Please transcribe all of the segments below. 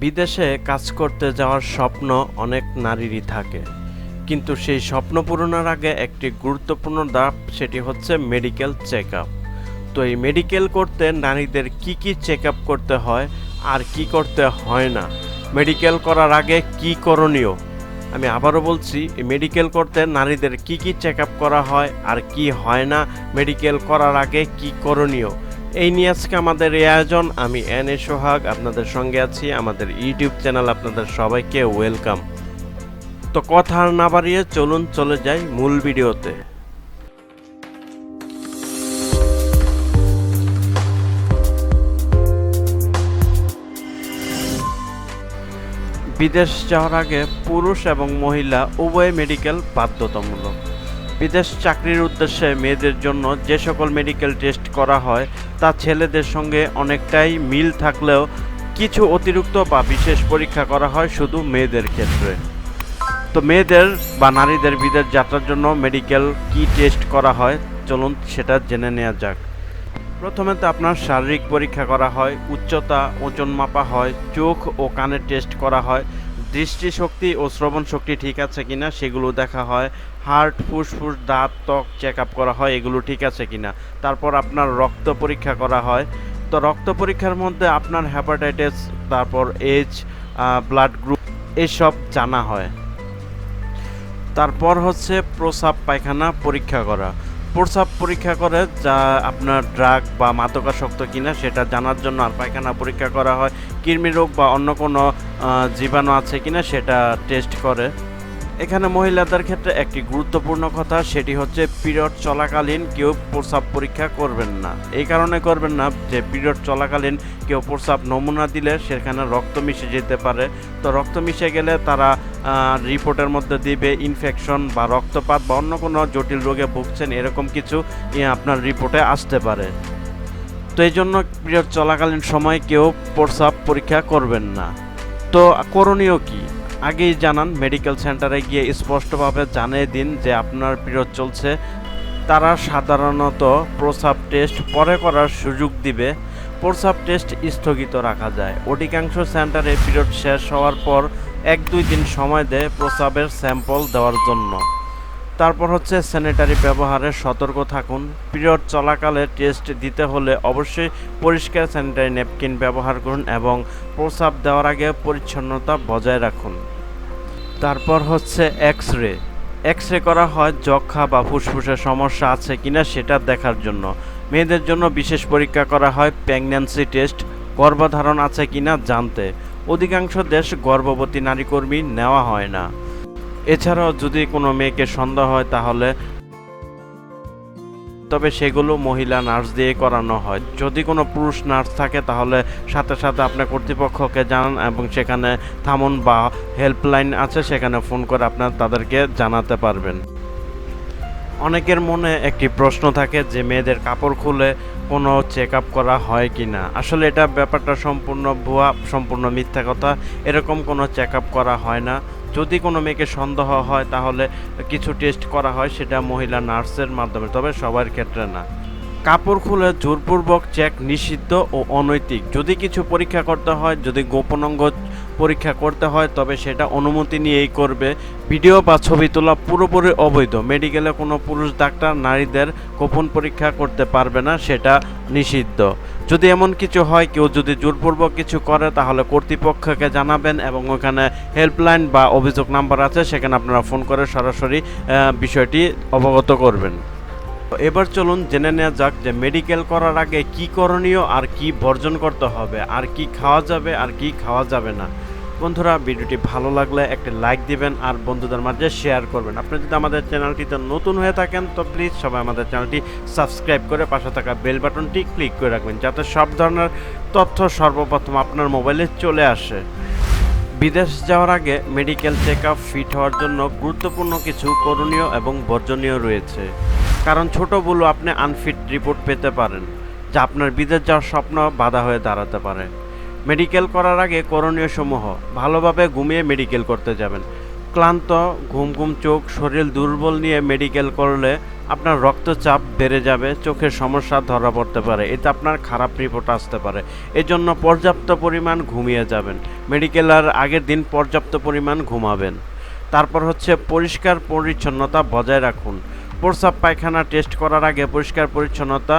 বিদেশে কাজ করতে যাওয়ার স্বপ্ন অনেক নারীরই থাকে। কিন্তু সেই স্বপ্ন পূরণের আগে একটি গুরুত্বপূর্ণ ধাপ সেটি হচ্ছে মেডিকেল চেক আপ তো এই মেডিকেল করতে নারীদের কি কি চেক আপ করতে হয় আর কি করতে হয় না? মেডিকেল করার আগে কি করণীয়? আমি আবারও বলছি মেডিকেল করতে নারীদের কি কি চেক আপ করা হয় আর কি হয় না? মেডিকেল করার আগে কি করণীয়? এই নিয়ে আজকে আমাদের এই আয়োজন। আমি এন এ সোহাগ, আপনাদের সঙ্গে আছি। আমাদের ইউটিউব চ্যানেল আপনাদের সবাইকে ওয়েলকাম। তো কথা আর না বাড়িয়ে চলুন, চলে যাই মূল ভিডিওতে। বিদেশ যাওয়ার আগে পুরুষ এবং মহিলা উভয় মেডিকেল বাধ্যতামূলক। বিদেশ চাকরির উদ্দেশ্যে মেয়েদের জন্য যে সকল মেডিকেল টেস্ট করা হয়, তা ছেলেদের সঙ্গে অনেকটাই মিল থাকলেও কিছু অতিরিক্ত বা বিশেষ পরীক্ষা করা হয় শুধু মেয়েদের ক্ষেত্রে। তো মেয়েদের বা নারীদের বিদেশ যাত্রার জন্য মেডিকেল কি টেস্ট করা হয়, চলুন সেটা জেনে নেওয়া যাক। প্রথমে তো আপনার শারীরিক পরীক্ষা করা হয়, উচ্চতা, ওজন মাপা হয়, চোখ ও কানের টেস্ট করা হয়। দৃষ্টিশক্তি ও শ্রবণ শক্তি ঠিক আছে কিনা সেগুলো দেখা হয়। হার্ট ফুসফুস, দাঁত, ত্বক চেক আপ করা হয়, এগুলো ঠিক আছে কিনা। তারপর আপনার রক্ত পরীক্ষা করা হয়। তো রক্ত পরীক্ষার মধ্যে আপনার হ্যাপাটাইটিস তারপর এজ ব্লাড গ্রুপ এসব জানা হয়। তারপর হচ্ছে প্রসাব পায়খানা পরীক্ষা করা। প্রসাব পরীক্ষা করে যা আপনার ড্রাগ বা মাদকাসক্ত কিনা সেটা জানার জন্য আর পায়খানা পরীক্ষা করা হয়। কৃমি রোগ বা অন্য কোনো জীবাণু আছে কিনা সেটা টেস্ট করে। এখানে মহিলাদের ক্ষেত্রে একটি গুরুত্বপূর্ণ কথা, সেটি হচ্ছে পিরিয়ড চলাকালীন কেউ প্রসাব পরীক্ষা করবেন না। এই কারণে করবেন না যে পিরিয়ড চলাকালীন কেউ প্রসাব নমুনা দিলে সেখানে রক্ত মিশে যেতে পারে। তো রক্ত মিশে গেলে তারা রিপোর্টের মধ্যে দিবে ইনফেকশন বা রক্তপাত বা অন্য কোনো জটিল রোগে ভুগছেন এরকম কিছু আপনার রিপোর্টে আসতে পারে। তো এই জন্য পিরিয়ড চলাকালীন সময় কেউ প্রসাব পরীক্ষা করবেন না। তো করণীয় কি? আগেই জানান মেডিকেল সেন্টারে গিয়ে স্পষ্টভাবে জানিয়ে দিন যে আপনার পিরিয়ড চলছে। তারা সাধারণত প্রসাব টেস্ট পরে করার সুযোগ দিবে। প্রসাব টেস্ট স্থগিত রাখা যায়। অধিকাংশ সেন্টারে পিরিয়ড শেষ হওয়ার পর এক দুই দিন সময় দেয় প্রসাবের স্যাম্পল দেওয়ার জন্য। তারপর হচ্ছে স্যানিটারি ব্যবহারে সতর্ক থাকুন। পিরিয়ড চলাকালে টেস্ট দিতে হলে অবশ্যই পরিষ্কার স্যানিটারি ন্যাপকিন ব্যবহার করুন এবং প্রসাব দেওয়ার আগে পরিচ্ছন্নতা বজায় রাখুন। তারপর হচ্ছে এক্স রে এক্স রে করা হয় যক্ষা বা ফুসফুসের সমস্যা আছে কিনা সেটা দেখার জন্য। মেয়েদের জন্য বিশেষ পরীক্ষা করা হয় প্রেগন্যান্সি টেস্ট। গর্ভধারণ আছে কিনা জানতে। অধিকাংশ দেশ গর্ভবতী নারী কর্মী নেওয়া হয় না। এছাড়াও যদি কোনো মেয়েকে সন্দেহ হয় তাহলে তবে সেগুলো মহিলা নার্স দিয়ে করানো হয়। যদি কোনো পুরুষ নার্স থাকে তাহলে সাথে সাথে আপনার কর্তৃপক্ষকে জানান এবং সেখানে থামুন বা হেল্পলাইন আছে সেখানে ফোন করে আপনার তাদেরকে জানাতে পারবেন। অনেকের মনে একটি প্রশ্ন থাকে যে মেয়েদের কাপড় খুলে কোনো চেক আপ করা হয় কি না আসলে এটা ব্যাপারটা সম্পূর্ণ ভুয়া, সম্পূর্ণ মিথ্যা কথা। এরকম কোনো চেক আপ করা হয় না। যদি কোনো মেয়েকে সন্দেহ হয়, তাহলে কিছু টেস্ট করা হয়, সেটা মহিলা নার্সের মাধ্যমে। তবে সবার ক্ষেত্রে না। কাপড় খুলে জোরপূর্বক চেক নিষিদ্ধ ও অনৈতিক। যদি কিছু পরীক্ষা করতে হয়, যদি গোপন অঙ্গ পরীক্ষা করতে হয়, তবে সেটা অনুমতি নিয়েই করবে। ভিডিও বা ছবি তোলা পুরোপুরি অবৈধ। মেডিকেলে কোনো পুরুষ, ডাক্তার, নারীদের গোপন পরীক্ষা করতে পারবে না, সেটা নিষিদ্ধ। যদি এমন কিছু হয়, কেউ যদি জোরপূর্বক কিছু করে, তাহলে কর্তৃপক্ষকে জানাবেন এবং ওখানে হেল্পলাইন বা অভিযোগ নাম্বার আছে, সেখানে আপনারা ফোন করে সরাসরি বিষয়টি অবগত করবেন। এবার চলুন জেনে নেওয়া যাক যে মেডিকেল করার আগে কি করণীয় আর কি বর্জন করতে হবে, আর কি খাওয়া যাবে, আর কি খাওয়া যাবে না। বন্ধুরা, ভিডিওটি ভালো লাগলে একটি লাইক দিবেন আর বন্ধুদের মাঝে শেয়ার করবেন। আপনি যদি আমাদের চ্যানেলটিতে নতুন হয়ে থাকেন, তো প্লিজ সবাই আমাদের চ্যানেলটি সাবস্ক্রাইব করে পাশে থাকা বেল বাটনটি ক্লিক করে রাখবেন, যাতে সব ধরনের তথ্য সর্বপ্রথম আপনার মোবাইলে চলে আসে। বিদেশ যাওয়ার আগে মেডিকেল চেক আপ ফিট হওয়ার জন্য গুরুত্বপূর্ণ কিছু করণীয় এবং বর্জনীয় রয়েছে। কারণ ছোট ভুলও আপনি আনফিট রিপোর্ট পেতে পারেন, যা আপনার বিদেশ যাওয়ার স্বপ্ন বাধা হয়ে দাঁড়াতে পারে। মেডিকেল করার আগে করণীয় সমূহ, ভালোভাবে ঘুমিয়ে মেডিকেল করতে যাবেন। ক্লান্ত, ঘুম ঘুম চোখ, শরীর দুর্বল নিয়ে মেডিকেল করলে আপনার রক্তচাপ বেড়ে যাবে, চোখের সমস্যা ধরা পড়তে পারে, এতে আপনার খারাপ রিপোর্ট আসতে পারে। এজন্য পর্যাপ্ত পরিমাণ ঘুমিয়ে যাবেন। মেডিকেলের আগের দিন পর্যাপ্ত পরিমাণ ঘুমাবেন। তারপর হচ্ছে পরিষ্কার পরিচ্ছন্নতা বজায় রাখুন। প্রস্রাব পায়খানা টেস্ট করার আগে পরিষ্কার পরিচ্ছন্নতা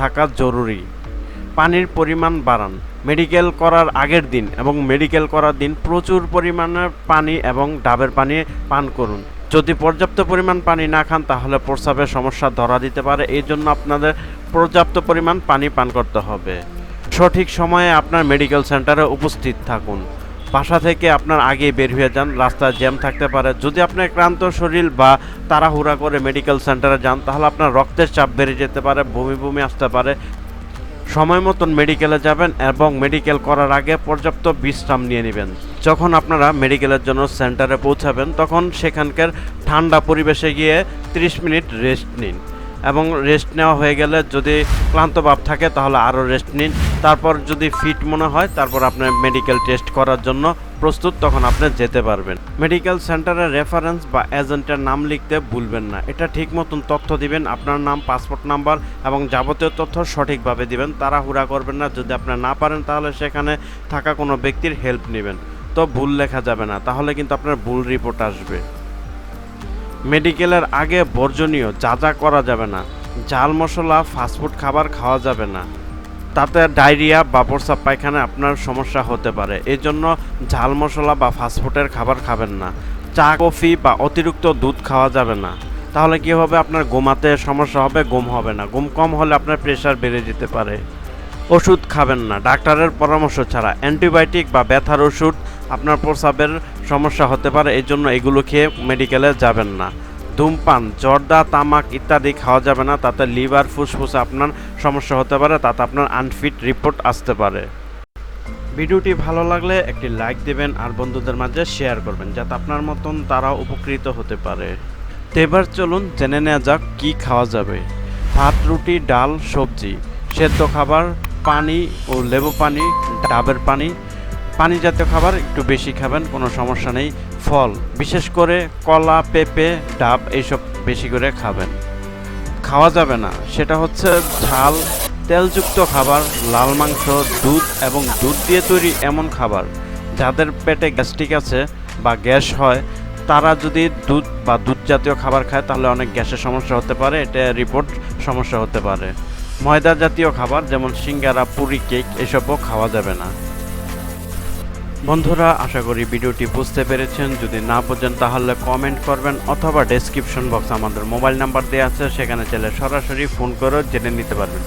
থাকা জরুরি। পানির পরিমাণ বাড়ান। মেডিকেল করার আগের দিন এবং মেডিকেল করার দিন প্রচুর পরিমাণে পানি এবং ডাবের পানি পান করুন। যদি পর্যাপ্ত পরিমাণ পানি না খান, তাহলে প্রস্রাবের সমস্যা ধরা দিতে পারে। এই জন্য আপনাদের পর্যাপ্ত পরিমাণ পানি পান করতে হবে। সঠিক সময়ে আপনার মেডিকেল সেন্টারে উপস্থিত থাকুন। বাসা থেকে আপনার আগে বের হয়ে যান, রাস্তায় জ্যাম থাকতে পারে। যদি আপনার ক্লান্ত শরীর বা তাড়াহুড়া করে মেডিকেল সেন্টারে যান, তাহলে আপনার রক্তের চাপ বেড়ে যেতে পারে, বমি বমি আসতে পারে। সময় মতন মেডিকেলে যাবেন এবং মেডিকেল করার আগে পর্যাপ্ত বিশ্রাম নিয়ে নেবেন। যখন আপনারা মেডিকেলের জন্য সেন্টারে পৌঁছাবেন, তখন সেখানকার ঠান্ডা পরিবেশে গিয়ে 30 মিনিট রেস্ট নিন। এবং রেস্ট নেওয়া হয়ে গেলে যদি ক্লান্ত ভাব থাকে, তাহলে আরও রেস্ট নিন। তারপর যদি ফিট মনে হয়, তারপর আপনার মেডিকেল টেস্ট করার জন্য প্রস্তুত, তখন আপনি যেতে পারবেন। মেডিকেল সেন্টারের রেফারেন্স বা এজেন্টের নাম লিখতে ভুলবেন না। এটা ঠিক মতন তথ্য দিবেন, আপনার নাম পাসপোর্ট নাম্বার এবং যাবতীয় তথ্য সঠিকভাবে দিবেন। তাড়াহুড়া করবেন না, যদি আপনি না পারেন, তাহলে সেখানে থাকা কোনো ব্যক্তির হেল্প নেবেন। তো ভুল লেখা যাবে না, তাহলে কিন্তু আপনার ভুল রিপোর্ট আসবে। মেডিকেলের আগে বর্জনীয়, যা যা করা যাবে না। ঝাল মশলা ফাস্টফুড খাবার খাওয়া যাবে না। তাতে ডায়রিয়া বা প্রস্রাব পায়খানা আপনার সমস্যা হতে পারে। এই জন্য ঝাল মশলা বা ফাস্টফুডের খাবার খাবেন না। চা, কফি বা অতিরিক্ত দুধ খাওয়া যাবে না। তাহলে কি হবে? আপনার ঘুমাতে সমস্যা হবে, ঘুম হবে না। ঘুম কম হলে আপনার প্রেশার বেড়ে যেতে পারে। ওষুধ খাবেন না। ডাক্তারের পরামর্শ ছাড়া অ্যান্টিবায়োটিক বা ব্যথার ওষুধ আপনার প্রস্রাবের সমস্যা হতে পারে। এই জন্য এগুলো খেয়ে মেডিকেলে যাবেন না। ধূমপান, জর্দা, তামাক ইত্যাদি খাওয়া যাবে না। তাতে লিভার, ফুসফুসে আপনার সমস্যা হতে পারে, তাতে আপনার আনফিট রিপোর্ট আসতে পারে। ভিডিওটি ভালো লাগলে একটি লাইক দেবেন আর বন্ধুদের মাঝে শেয়ার করবেন, যাতে আপনার মতন তারা উপকৃত হতে পারে। এবার চলুন জেনে নেওয়া যাক কী খাওয়া যাবে। ভাত, রুটি, ডাল, সবজি, সেদ্ধ খাবার, পানি ও লেবু পানি, ডাবের পানি পানি জাতীয় খাবার একটু বেশি খাবেন, কোনো সমস্যা নেই। ফল, বিশেষ করে কলা, পেঁপে, ডাব এইসব বেশি করে খাবেন। খাওয়া যাবে না। সেটা হচ্ছে ঝাল, তেলযুক্ত খাবার, লাল মাংস, দুধ এবং দুধ দিয়ে তৈরি এমন খাবার। যাদের পেটে গ্যাস্ট্রিক আছে বা গ্যাস হয়, তারা যদি দুধ বা দুধ জাতীয় খাবার খায়, তাহলে অনেক গ্যাসের সমস্যা হতে পারে। এটা রিপোর্ট সমস্যা হতে পারে। ময়দা জাতীয় খাবার, যেমন সিঙ্গারা, পুরি, কেক, এসবও খাওয়া যাবে না। বন্ধুরা, আশা করি ভিডিওটি বুঝতে পেরেছেন। যদি না বোঝেন, তাহলে কমেন্ট করবেন অথবা ডেসক্রিপশন বক্স আমাদের মোবাইল নাম্বার দেওয়া আছে, সেখানে চাইলে সরাসরি ফোন করেও জেনে নিতে পারবেন।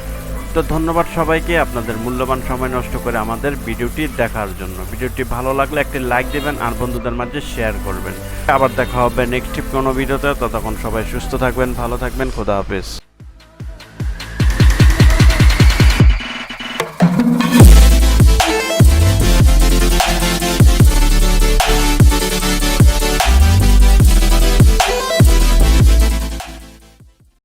তো ধন্যবাদ সবাইকে, আপনাদের মূল্যবান সময় নষ্ট করে আমাদের ভিডিওটি দেখার জন্য। ভিডিওটি ভালো লাগলে একটি লাইক দেবেন আর বন্ধুদের মাঝে শেয়ার করবেন। আবার দেখা হবে নেক্সট কোনো ভিডিওতে, ততক্ষণ সবাই সুস্থ থাকবেন, ভালো থাকবেন, খোদা হাফেজ।